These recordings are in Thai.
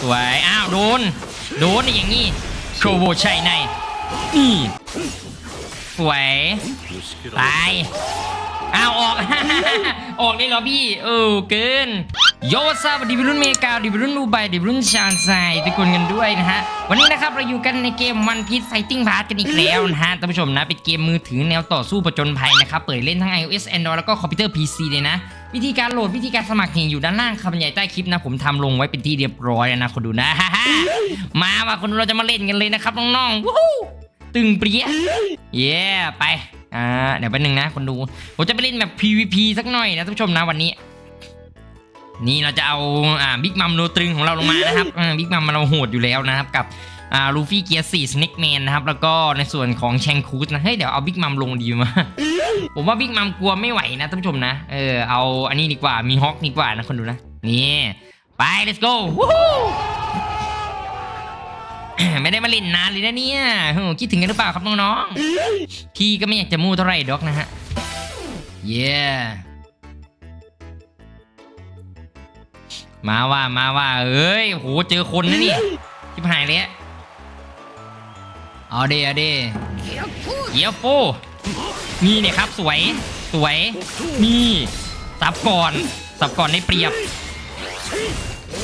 สวย อ้าว โดน โดนอย่างงี้โคโบชัยในนี่สวยตายอ้าว ออก ออกได้เหรอพี่ เออ เกิน โยซาบดีบรุ่นเมกาดีบรุ่นดูไบดีบรุ่นชานไซทุกคนกันด้วยนะฮะ วันนี้นะครับ เราอยู่กันในเกม One Piece Fighting Pass กันอีกแล้วนะฮะท่านผู้ชมนะ เป็นเกมมือถือแนวต่อสู้ประจนภัยนะครับ เปิดเล่นทั้ง iOS Android แล้วก็คอมพิวเตอร์ PC เลยนะ วิธีการโหลดวิธีการสมัครเห็นอยู่ด้านล่างคำบรรยายใต้คลิปนะ ผมทำลงไว้เป็นที่เรียบร้อยแล้วนะคนดูนะ มาว่าคนดูเราจะมาเล่นกันเลยนะครับน้องๆวู้ตึงเปรี้ยเย้ไปอ่าเดี๋ยวแป๊บนึงนะคนดูผมจะไปเล่นแบบ PVP สักหน่อยนะท่านผู้ชมนะวันนี้ นี่เราจะเอาอ่าบิ๊กมัมโนตรึงของเราลงมานะครับบิ๊กมัมมันเราโหดอยู่แล้วนะครับกับ อ่าลูฟี่เกียร์สี่สเน็กแมนนะครับแล้วก็ในส่วนของแชงคูสนะเฮ้ยเดี๋ยวเอาบิ๊กมัมลงดีมาผมว่าบิ๊กมัมกลัวไม่ไหวนะท่านผู้ชมนะเออเอาอันนี้ดีกว่ามีฮอคดีกว่านะคนดูนะนี่ไป let's go ไม่ได้มาเล่นนานเลยนะเนี่ยคิดถึงกันหรือเปล่าครับน้องๆพี่ก็ไม่อยากจะมูเท่าไหร่ดอกนะฮะเย้มาว่ามาว่าเอ้ยโหเจอคนนะนี่ชิบหายเลย เอาเดเอาเดเยียโฟนี่เนี่ยครับสวยสวย นี่สับก่อนสับก่อนได้เปรียบ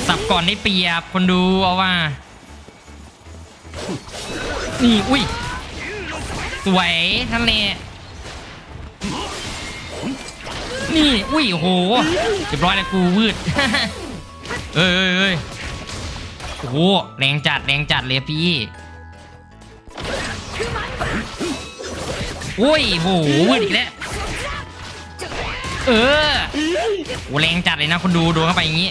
สับก่อนได้เปรียบคนดูเอาว่า นี่อุ้ยสวยท่านเลนี่อุ้ยโหเรียบร้อยแล้วกูวืดเอ้ยเอ้ยโอ้แรงจัดแรงจัดเลยพี่ อุ้ยโหมืดอีกแล้วเออโหแรงจัดเลยนะคนดูโดนเข้าไปอย่างนี้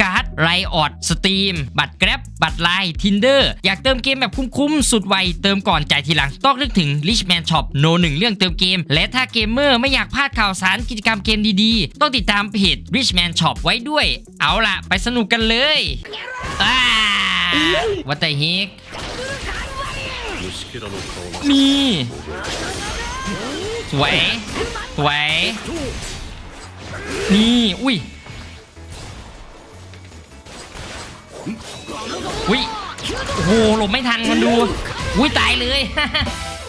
การ์ดไรออดสตรีมบัตรแกร็บบัตรไลน์ทินเดอร์อยากเติมเกมแบบคุ้มๆ สุดไว เติมก่อนจ่ายทีหลัง ต้องนึกถึง Richman Shop โนหนึ่งเรื่องเติมเกม และถ้าเกมเมอร์ไม่อยากพลาดข่าวสารกิจกรรมเกมดีๆ ต้องติดตามเพจ Richman Shop ไว้ด้วย เอาล่ะ ไปสนุกกันเลยอ่าวัตเตฮิกนี่สวยสวยนี่ อุ้ย อุ้ยโอ้โหหลบไม่ทันคนดูอุ้ยตายเลย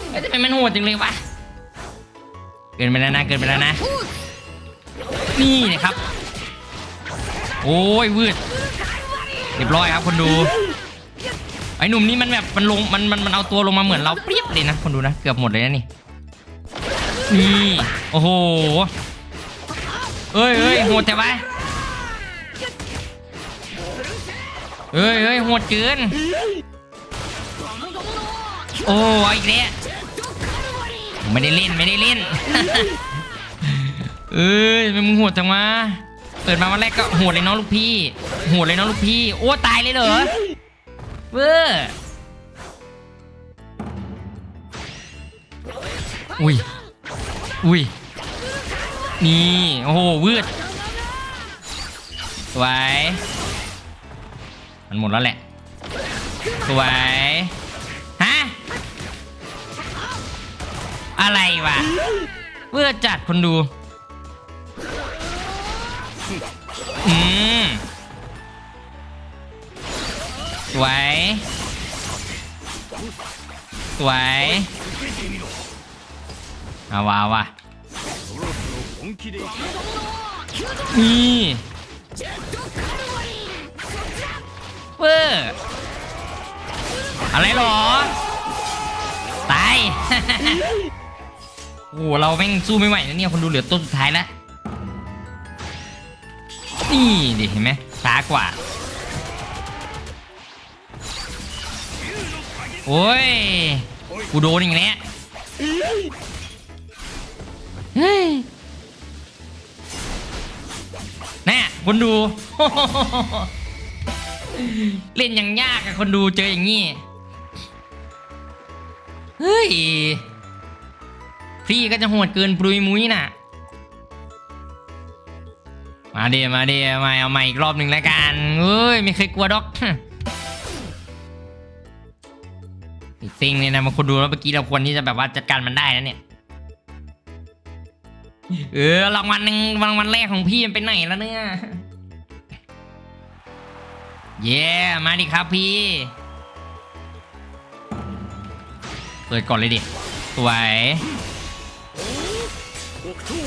เอ้ยทำไมมันโหดจังเลยวะเกินไปแล้วนะเกินไปแล้วนะ นี่นะครับ โอ้ยวืดเรียบร้อยครับคนดูไอ้หนุ่มนี่มันแบบมันลงมันมันมันเอาตัวลงมาเหมือนเราเปรียบเลยนะคนดูนะเกือบหมดเลยนะนี่นี่โอ้โหเอ้ยเอ้ยโหดแต่ว่า เอ้ยเอ้ยโหดเกิน โอ้เอาอีกแล้วไม่ได้เล่นไม่ได้เล่น เอ้ยทำไมมึงโหดจังวะเปิดมาวันแรกก็โหดเลยเน้องลูกพี่โหดเลยเน้องลูกพี่ โอ้ตายเลยเหรอเวอร์อุ้ยอุ้ยนี่ โอ้โหวืดสวย มันหมดแล้วแหละ สวย ฮะ อะไรวะเวอร์จัดคนดู อืม สวย สวย เอาวะเอาวะนี่ เวอร์ อะไรหรอ ตาย โอ้เราแม่งสู้ไม่ไหวนะเนี่ยคนดูเหลือตัวสุดท้ายแล้วนี่ดิเห็นไหมช้ากว่า โอ้ย กูโดนอย่างเนี้ยเฮ้ยแน่คนดู เล่นอย่างยากอะคนดูเจออย่างนี้ เฮ้ย พี่ก็จะโหดเกินปรุยมุ้ยน่ะ มาเดียมาเดียมาเอาใหม่อีกรอบหนึ่งแล้วกันเฮ้ย ไม่เคยกลัวดอกไอ้ซิงเนี่ยนะมันคนดูแล้วเมื่อกี้เราควรที่จะแบบว่าจัดการมันได้นะเนี่ย เออรางวัลหนึ่งรางวัลแรกของพี่มันไปไหนแล้วเนี่ย เย้มาดิครับพี่ เปิดก่อนเลยดิ สวย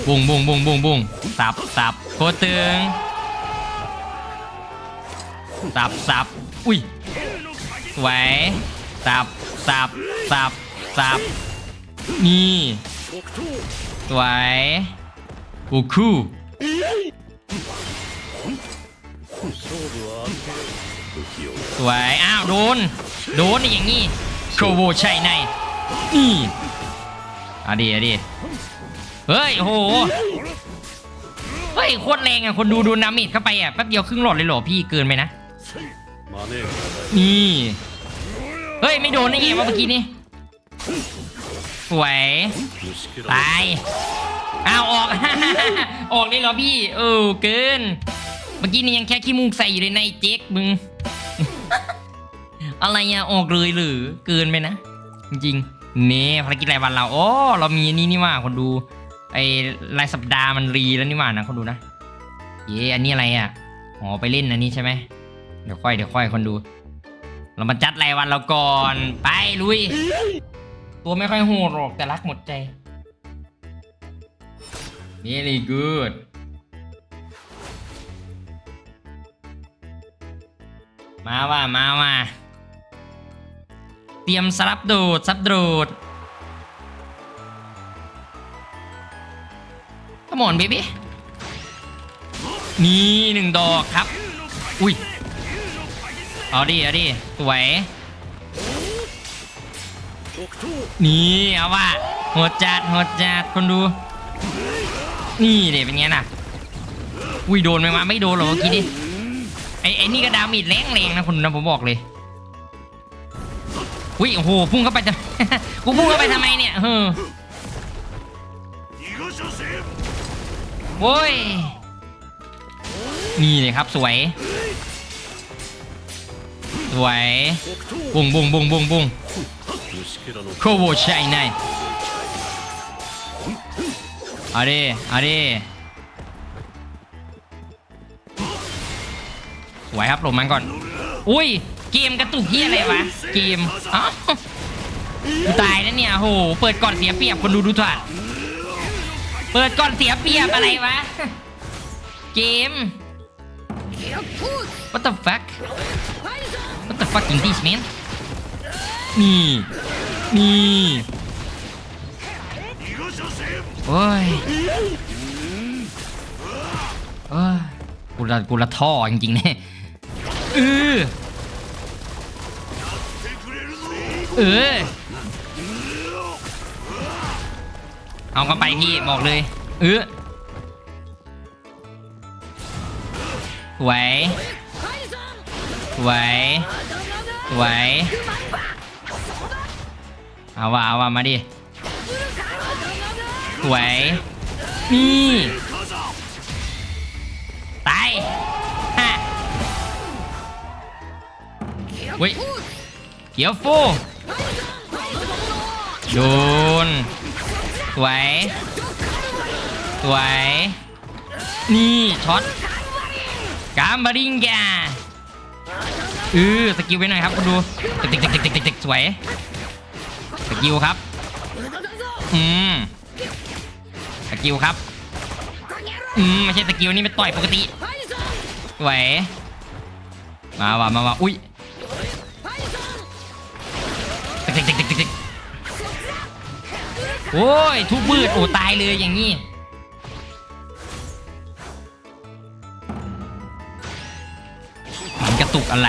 บุ้งบุ้งบุ้งบุ้งบุ้งสับสับโคตรตึง สับสับอุ้ย สวย สับสับสับสับนี่สวยกูคู่ สวย อ้าว โดน โดนอย่างงี้โคโวใช่ในนี่อะดีอะดีเฮ้ยโหเฮ้ย โคตรแรงอะ คนดูดูนามิดเข้าไปอะ แป๊บเดียวครึ่งหลอดเลยหรอพี่เกินไปนะ นี่ เฮ้ย ไม่โดนได้ไงวะเมื่อกี้นี่สวยตายอ้าวออก ออกได้เหรอพี่ เออเกิน เมื่อกี้นี่ยังแค่ขี้มูกใส่อยู่เลยในเจ๊กมึง อะไรอะออกเลยหรือเกินไปนะ จริงๆนี่ภารกิจรายวันเราโอ้เรามีนี่นี่ว่าคนดูไอรายสัปดาห์มันรีแล้วนี่ว่านะคนดูนะเย่อันนี้อะไรอะอ๋อไปเล่นอันนี้ใช่ไหมเดี๋ยวค่อยเดี๋ยวค่อยคนดู เรามาจัดรายวันเราก่อนไปลุย ตัวไม่ค่อยโหดหรอกแต่รักหมดใจ Really good มาว่ามาว่า เตรียมสลับโดดซับโดดขมอนเบบี้นี่หนึ่งดอกครับ อุ้ย เอาดิ เอาดิ สวย นี่เอาว่าโหดจัดโหดจัดคนดู นี่เดี๋ยวเป็นไงน่ะ อุ้ยโดนไหมวะไม่โดนหรอกเมื่อกี้ดิไอ้ไอ้นี่ก็ดามีดแรงแรงๆนะคุณนะผมบอกเลย อุ้ยโอ้โหพุ่งเข้าไปจะ กูพุ่งเข้าไปทำไมเนี่ยเออโว้ยนี่เลยครับสวย สวยบุ้งบุ้งบุ้งบุ้งบุ้งโคโวชัยไนอะไรอะไรสวยครับหลบมันก่อน อุ้ย เกมกระตุกที่อะไรวะ เกมอ้าวกูตายแล้วเนี่ยโห เปิดก่อนเสียเปรียบคนดูดูถ่านเปิดก่อนเสียเปรียบอะไรวะ เกม What the fuck What the fuck is this man นี่ นี่โอ้ยโอ้ยกูละกูละท่อจริงๆเนี่ยเออ เออเอาเข้าไปพี่บอกเลย เออสวยสวยสวยเอาว่าเอาว่ามาดิสวยนี่ตายฮะเว้ยเขียวฟู โดนสวยสวยนี่ช็อตกามบาริงกาเออสกิลไปหน่อยครับคุณดูติ๊กติ๊กติ๊กติ๊กติ๊กติ๊กสวยสกิลครับอืมสกิลครับอืมไม่ใช่สกิลนี่เป็นต่อยปกติสวยมาว่ะมาว่ะอุ้ยติ๊กติ๊กติ๊ก โอ้ย ทุบมืดโอ้ตายเลยอย่างนี้ มันกระตุกอะไร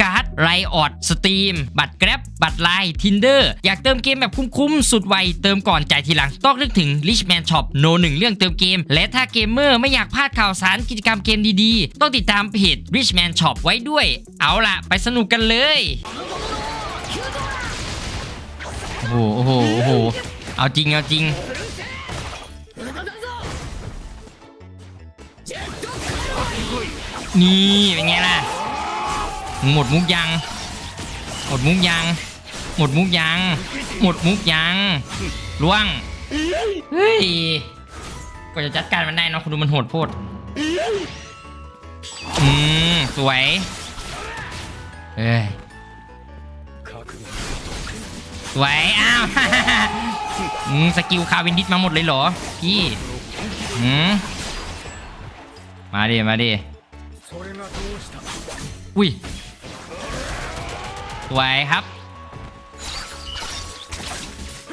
ไรออดสตรีมบัตรแกร็บบัตรไลน์ทินเดอร์อยากเติมเกมแบบคุ้มๆ สุดไว เติมก่อนจ่ายทีหลัง ต้องนึกถึง Richman Shop โนหนึ่งเรื่องเติมเกม และถ้าเกมเมอร์ไม่อยากพลาดข่าวสารกิจกรรมเกมดีๆ ต้องติดตามเพจ Richman Shop ไว้ด้วย เอาล่ะ ไปสนุกกันเลย โอ้โหโอ้โหโอ้โหเอาจริง เอาจริงนี่เป็นไงล่ะ หมดมุกยัง หมดมุกยัง หมดมุกยัง หมดมุกยังล่วงเฮ้ยกว่าจะจัดการมันได้เนาะคุณดูมันโหดโพดอืมสวยเอ้ยสวยอ้าวอืมสกิลคาวินดิสมาหมดเลยเหรอพี่อืมมาดิมาดิอุ้ย สวยครับ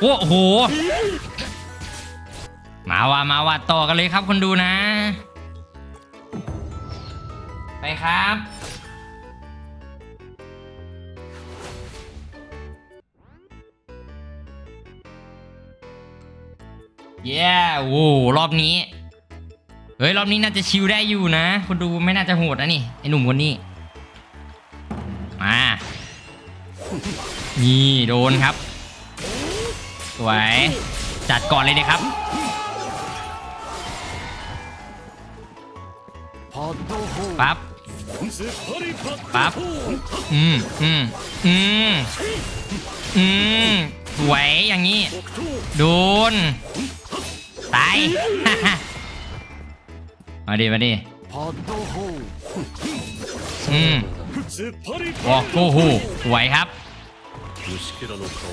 โอ้โห มาว่ามาว่าต่อกันเลยครับคนดูนะ ไปครับ เย้โว้รอบนี้ เฮ้ย รอบนี้น่าจะชิลได้อยู่นะ คนดูไม่น่าจะโหดนะนี่ ไอหนุ่มคนนี้ นี่โดนครับ สวย จัดก่อนเลยนะครับ ปั๊บ ปั๊บ อืมอืมอืมอืมสวยอย่างนี้ โดน ตาย มาดีมาดีอืมโอ้โหสวยครับ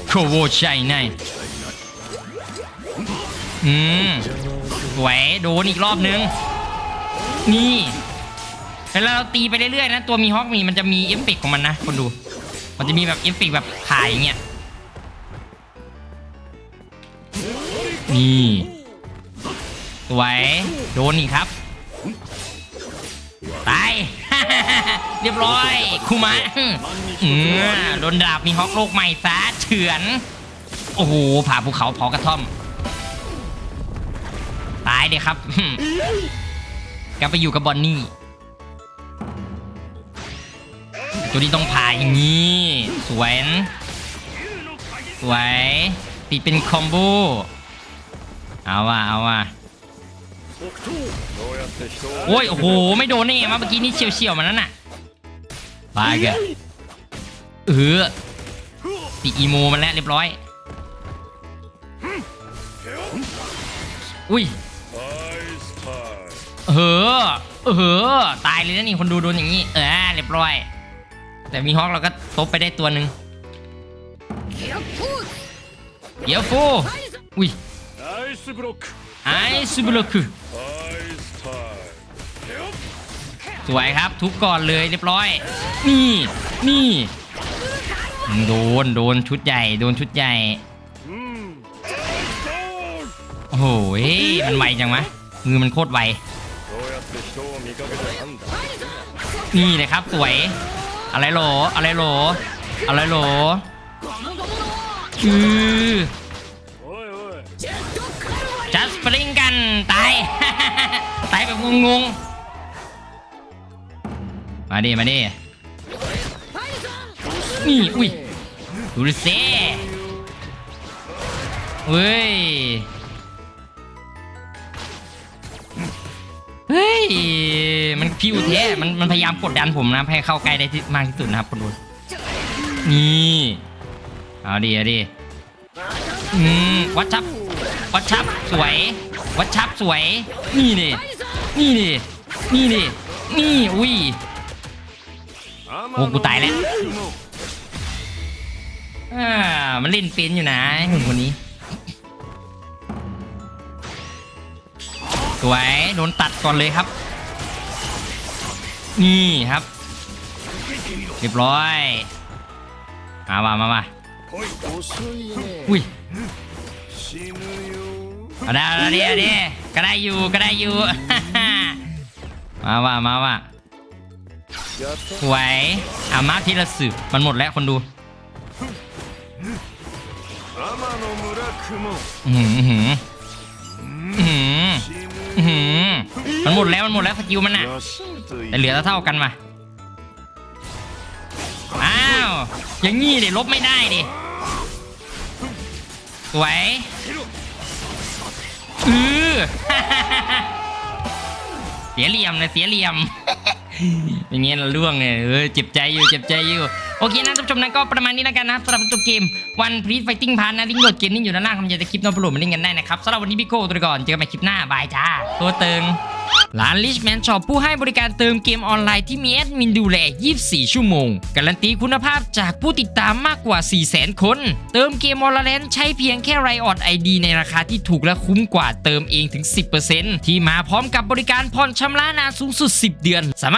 โคโวชัยในอืมสวโดนอีกรอบนึง นี่เวลาเราตีไปเรื่อยๆนะ ตัวมีฮอกมีมันจะมีเอฟเฟกต์ของมันนะ คนดู มันจะมีแบบเอฟเฟกต์แบบถ่ายเงี้ย นี่สวยโดนอีกครับ ตาย เรียบร้อยคูมะอืมโดนดาบมีฮอกโลกใหม่ซะเฉือน โอ้โหผ่าภูเขาเผากระท่อม ตายเดี๋ยครับกลับไปอยู่กับบอนนี่ ตัวนี้ต้องผ่าอย่างนี้ สวย สวย ติดเป็นคอมโบ เอาว่ะเอาว่ะ โอ้ยโอ้โหไม่โดนนี่มาเมื่อกี้นี่เฉียวเฉียวมันนั่นน่ะตายแกเออตีอีโมมันแล้วเรียบร้อย อุ้ยเฮ้อเฮ้อตายเลยนะนี่คนดูโดนอย่างนี้ เออเรียบร้อย แต่มีฮอกเราก็ตบไปได้ตัวหนึ่งเดี๋ยวฟูอุ้ยไอซ์บล็อกไอซ์บล็อก สวยครับทุบก่อนเลยเรียบร้อย นี่นี่โดนโดนชุดใหญ่ โดนชุดใหญ่โอ้โหมันไวจังมะมือมันโคตรไวนี่เลยครับสวย อะไรโหลอะไรโหลอะไรโหลอือ ตายแบบงงๆ มาดิมาดินี่ อุ้ย ดูดิเซ่เฮ้ย เฮ้ย มันพิวเท้ มันมันพยายามกดดันผมนะ ให้เข้าใกล้ได้ที่มากที่สุดนะครับคนดู นี่ เอาดิเอาดิอืมวัดชับ วัดชับสวย วัดชับสวย นี่ดิ นี่ดิ นี่ดิ นี่อุ้ยโอ้กูตายแล้วอ่ามันเล่นเป็นอยู่นะหุ่นคนนี้ สวยโดนตัดก่อนเลยครับ นี่ครับ เรียบร้อย มามามามาอุ้ยได้เอาได้เอาได้ก็ได้อยู่ก็ได้อยู่ มาว่ามาว่าไหวอามาทีละสืบมันหมดแล้วคนดูหืมหืมหืมหืมมันหมดแล้วมันหมดแล้วสกิลมันอะแต่เหลือเท่ากันมาอ้าวอย่างงี้ดิลบไม่ได้ดิสวยอือ เสียเหลี่ยมเลยเสียเหลี่ยม อย่างเงี้ยเราล่วงเนี่ยเออเจ็บใจอยู่เจ็บใจอยู่ โอเคนะท่านผู้ชมนั้นก็ประมาณนี้แล้วกันนะสำหรับตัวเกมวันพี e ไฟติ้งพานนะลิงก์โหลดเกมนี้อยู่ด้านล่างคำจะคลิปน้องโปรโมทมาเล่นกันได้นะครับสำหรับวันนี้พี่โก้ตัวก่อนเจอกันใหม่คลิปหน้าบายจ้าตัวเติงร้าน Richman Shop ผู้ให้บริการเติมเกมออนไลน์ที่มีแอดมินดูแล 24 ชั่วโมง การันตีคุณภาพจากผู้ติดตามมากกว่า 400,000 คน เติมเกมออนไลน์ใช้เพียงแค่ไรออดไอดีในราคาที่ถูกและคุ้มกว่าเติมเองถึง 10%ที่มาพร้อมกับบริการผ่อนชำระนานสูงสุด 10 เดือน สาม